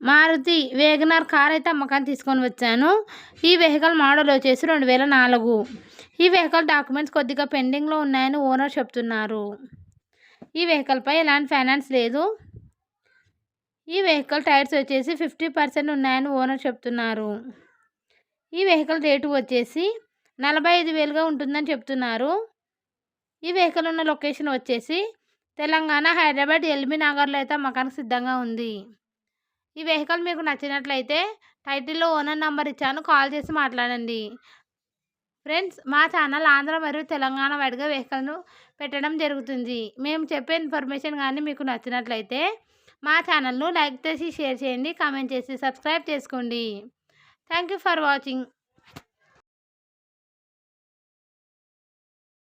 Maruti Wagon R car అయితే అమ్మకాన్ని తీసుకొని వచ్చాను. ఈ వెహికల్ మోడల్ వచ్చేసి రెండు వేల నాలుగు. ఈ వెహికల్ డాక్యుమెంట్స్ కొద్దిగా పెండింగ్లో ఉన్నాయని ఓనర్ చెప్తున్నారు. ఈ వెహికల్పై ఎలాంటి ఫైనాన్స్ లేదు. ఈ వెహికల్ టైర్స్ వచ్చేసి ఫిఫ్టీ పర్సెంట్ ఉన్నాయని ఓనర్ చెప్తున్నారు. ఈ వెహికల్ రేటు వచ్చేసి నలభై ఐదు వేలుగా ఉంటుందని చెప్తున్నారు. ఈ వెహికల్ ఉన్న లొకేషన్ వచ్చేసి తెలంగాణ హైదరాబాద్ ఎల్బీ నగర్లో అయితే మకానికి సిద్ధంగా ఉంది. ఈ వెహికల్ మీకు నచ్చినట్లయితే టైటిల్లో ఓనర్ నెంబర్ ఇచ్చాను. కాల్ చేసి మాట్లాడండి. ఫ్రెండ్స్ మా ఛానల్ ఆంధ్ర మరియు తెలంగాణ వైడ్గా వెహికల్ను పెట్టడం జరుగుతుంది. మేము చెప్పే ఇన్ఫర్మేషన్ కానీ మీకు నచ్చినట్లయితే మా ఛానల్ను లైక్ చేసి షేర్ చేయండి. కామెంట్ చేసి సబ్స్క్రైబ్ చేసుకోండి. Thank you for watching.